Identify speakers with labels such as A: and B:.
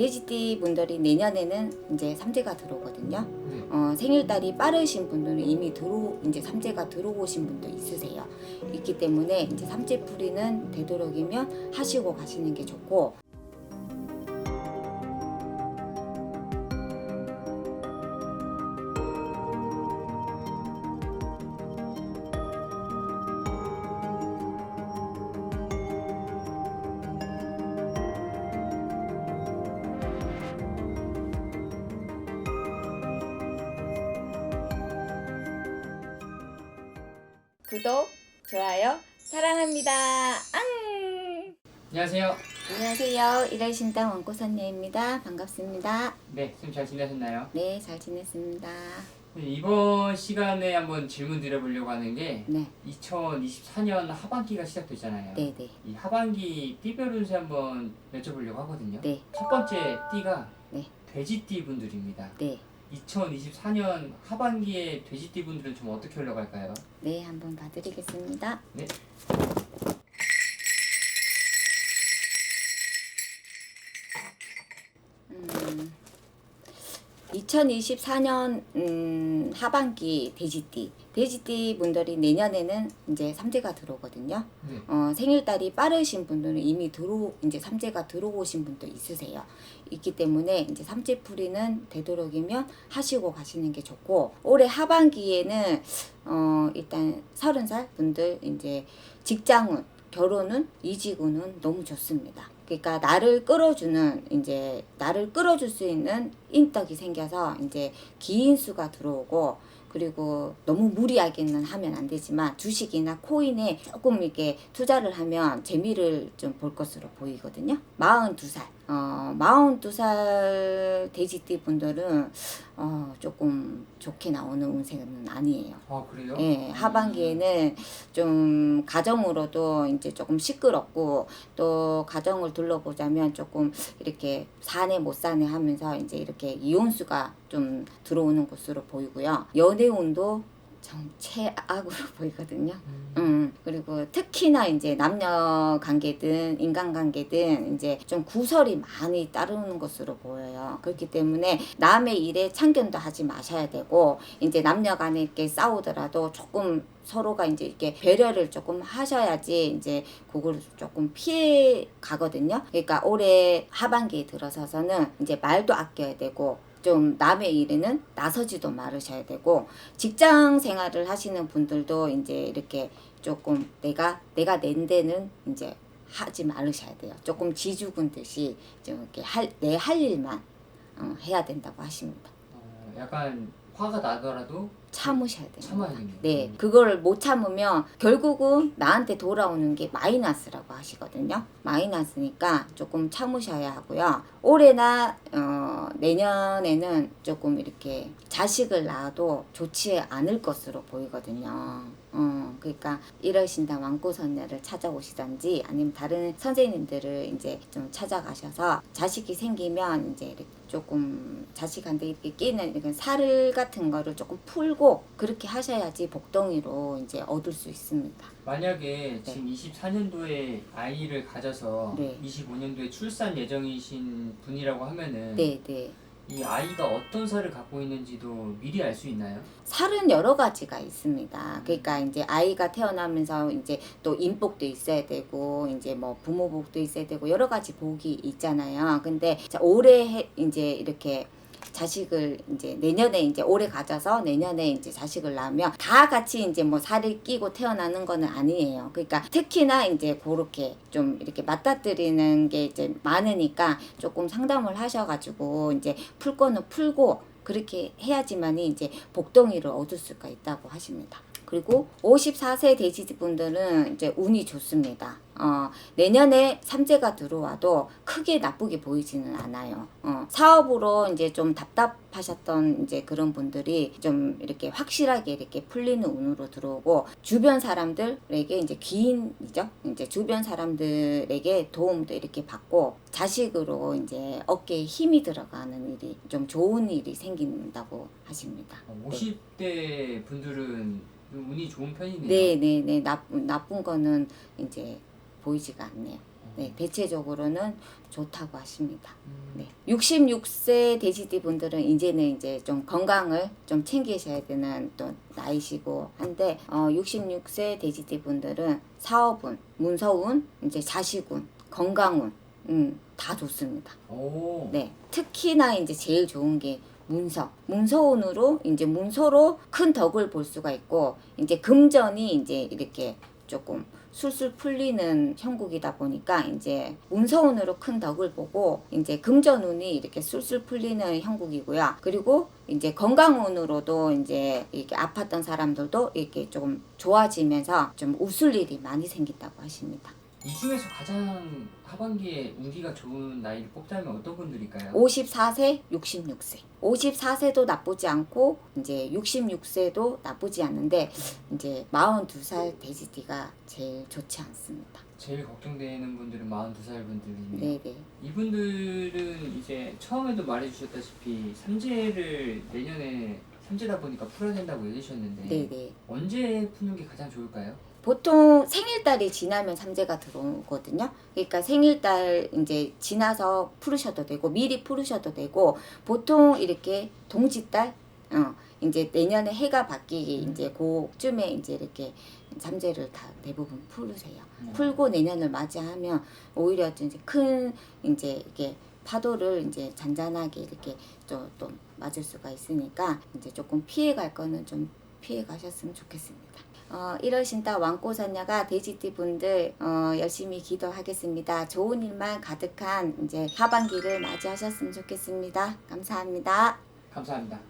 A: 돼지띠 분들이 내년에는 이제 삼재가 들어오거든요.
B: 네.
A: 어, 생일달이 빠르신 분들은 이미 들어 이제 삼재가 들어오신 분도 있으세요. 있기 때문에 이제 삼재 풀이는 되도록이면 하시고 가시는 게 좋고 구독, 좋아요, 사랑합니다. 앙!
B: 안녕하세요.
A: 안녕하세요. 일할신당 원고선녀입니다. 반갑습니다.
B: 네, 선생님 잘 지내셨나요?
A: 네, 잘 지냈습니다.
B: 네, 이번 시간에 한번 질문 드려보려고 하는 게
A: 네,
B: 2024년 하반기가 시작됐잖아요.
A: 네, 네,
B: 이 하반기 띠별 운세 한번 여쭤보려고 하거든요.
A: 네,
B: 첫 번째 띠가
A: 네.
B: 돼지띠 분들입니다.
A: 네,
B: 2024년 하반기에 돼지띠 분들은 좀 어떻게 흘러갈까요?
A: 네, 한번 봐드리겠습니다.
B: 네.
A: 2024년 음, 하반기 돼지띠 돼지띠 분들이 내년에는 이제 삼재가 들어오거든요.
B: 네.
A: 어, 생일달이 빠르신 분들은 이미 들어 이제 삼재가 들어오신 분도 있으세요. 있기 때문에 이제 삼재 풀이는 되도록이면 하시고 가시는 게 좋고 올해 하반기에는 어, 일단 서른 살 분들 이제 직장운 결혼은 이직운은 너무 좋습니다. 그러니까 나를 끌어주는 이제 나를 끌어줄 수 있는 인덕이 생겨서 이제 기인수가 들어오고 그리고 너무 무리하게는 하면 안 되지만 주식이나 코인에 조금 이렇게 투자를 하면 재미를 좀 볼 것으로 보이거든요. 42살. 어, 42살 돼지띠 분들은 어, 조금 좋게 나오는 운세는 아니에요.
B: 아 그래요?
A: 예, 하반기에는 좀 가정으로도 이제 조금 시끄럽고 또 가정을 둘러보자면 조금 이렇게 사내 못 사내 하면서 이제 이렇게 이혼수가 좀 들어오는 것으로 보이고요. 연애운도 좀 최악으로 보이거든요.
B: 음.
A: 음, 그리고 특히나 이제 남녀 관계든 인간 관계든 이제 좀 구설이 많이 따르는 것으로 보여요. 그렇기 때문에 남의 일에 참견도 하지 마셔야 되고 이제 남녀 간에 이렇게 싸우더라도 조금 서로가 이제 이렇게 배려를 조금 하셔야지 이제 그걸 조금 피해 가거든요. 그러니까 올해 하반기에 들어서서는 이제 말도 아껴야 되고 좀 남의 일에는 나서지도 말으셔야 되고 직장 생활을 하시는 분들도 이제 이렇게 조금 내가 내가 낸 데는 이제 하지 말으셔야 돼요. 조금 지죽은 듯이 좀 이렇게 할내 할 일만 어, 해야 된다고 하십니다.
B: 어, 약간 화가 나더라도
A: 참으셔야 돼요.
B: 참아야겠네요.
A: 네,
B: 음.
A: 그걸 못 참으면 결국은 나한테 돌아오는 게 마이너스라고 하시거든요. 마이너스니까 조금 참으셔야 하고요. 올해나 어, 내년에는 조금 이렇게 자식을 낳아도 좋지 않을 것으로 보이거든요. 어, 그러니까 이러신다 왕고선녀를 찾아오시던지 아니면 다른 선생님들을 이제 좀 찾아가셔서 자식이 생기면 이제 이렇게 조금 자식한테 이렇게 끼는 이렇게 살 같은 거를 조금 풀고 그렇게 하셔야지 복덩이로 이제 얻을 수 있습니다.
B: 만약에 지금 24년도에 아이를 가져서
A: 네.
B: 25년도에 출산 예정이신 분이라고 하면은
A: 네, 네.
B: 이 아이가 어떤 살을 갖고 있는지도 미리 알 수 있나요?
A: 살은 여러 가지가 있습니다. 그러니까 이제 아이가 태어나면서 이제 또 인복도 있어야 되고 이제 뭐 부모복도 있어야 되고 여러 가지 복이 있잖아요. 근데 자, 올해 해- 이제 이렇게 자식을 이제 내년에 이제 올해 가져서 내년에 이제 자식을 낳으면 다 같이 이제 뭐 살이 끼고 태어나는 거는 아니에요. 그러니까 특히나 이제 그렇게 좀 이렇게 맞닥뜨리는 게 이제 많으니까 조금 상담을 하셔가지고 이제 풀 거는 풀고 그렇게 해야지만이 이제 복덩이를 얻을 수가 있다고 하십니다. 그리고 54세 돼지분들은 이제 운이 좋습니다. 어, 내년에 삼재가 들어와도 크게 나쁘게 보이지는 않아요. 어, 사업으로 이제 좀 답답하셨던 이제 그런 분들이 좀 이렇게 확실하게 이렇게 풀리는 운으로 들어오고 주변 사람들에게 이제 귀인이죠. 이제 주변 사람들에게 도움도 이렇게 받고 자식으로 이제 어깨에 힘이 들어가는 일이 좀 좋은 일이 생긴다고 하십니다.
B: 어, 50대 분들은 좀 운이 좋은 편이네요.
A: 네, 네, 네. 나쁜 나쁜 거는 이제 보이지가 않네요.
B: 어,
A: 네, 대체적으로는 좋다고 하십니다.
B: 음,
A: 네. 66세 돼지띠 분들은 이제는 이제 좀 건강을 좀 챙기셔야 되는 또 나이시고 한데 어 66세 돼지띠 분들은 사업운, 문서운, 이제 자식운, 건강운 음, 다 좋습니다.
B: 오.
A: 네. 특히나 이제 제일 좋은 게 문서. 문서운으로 이제 문서로 큰 덕을 볼 수가 있고 이제 금전이 이제 이렇게 조금 술술 풀리는 형국이다 보니까 이제 문서운으로 큰 덕을 보고 이제 금전운이 이렇게 술술 풀리는 형국이고요. 그리고 이제 건강운으로도 이제 이렇게 아팠던 사람들도 이렇게 조금 좋아지면서 좀 웃을 일이 많이 생긴다고 하십니다.
B: 이 중에서 가장 하반기에 운기가 좋은 나이를 뽑자면 어떤 분들일까요?
A: 54세, 66세. 54세도 나쁘지 않고 이제 66세도 나쁘지 않은데 이제 42살 돼지띠가 제일 좋지 않습니다.
B: 제일 걱정되는 분들은 42살 분들이네요.
A: 네, 네.
B: 이분들은 이제 처음에도 말해주셨다시피 삼재를 내년에 삼재다 보니까 풀어야 된다고 얘기하셨는데
A: 네, 네.
B: 언제 푸는 게 가장 좋을까요?
A: 보통 생일달이 지나면 삼재가 들어오거든요. 그러니까 생일달 이제 지나서 풀으셔도 되고 미리 풀으셔도 되고 보통 이렇게 동짓달 어 이제 내년에 해가 바뀌기 이제 그쯤에 이제 이렇게 삼재를 다 대부분 풀으세요.
B: 음.
A: 풀고 내년을 맞이하면 오히려 이제 큰 이제 이게 파도를 이제 잔잔하게 이렇게 또, 또 맞을 수가 있으니까 이제 조금 피해 갈 거는 좀 피해 가셨으면 좋겠습니다. 어, 1월 신다 왕꼬선녀가 돼지띠 분들 어, 열심히 기도하겠습니다. 좋은 일만 가득한 이제 하반기를 맞이하셨으면 좋겠습니다. 감사합니다.
B: 감사합니다.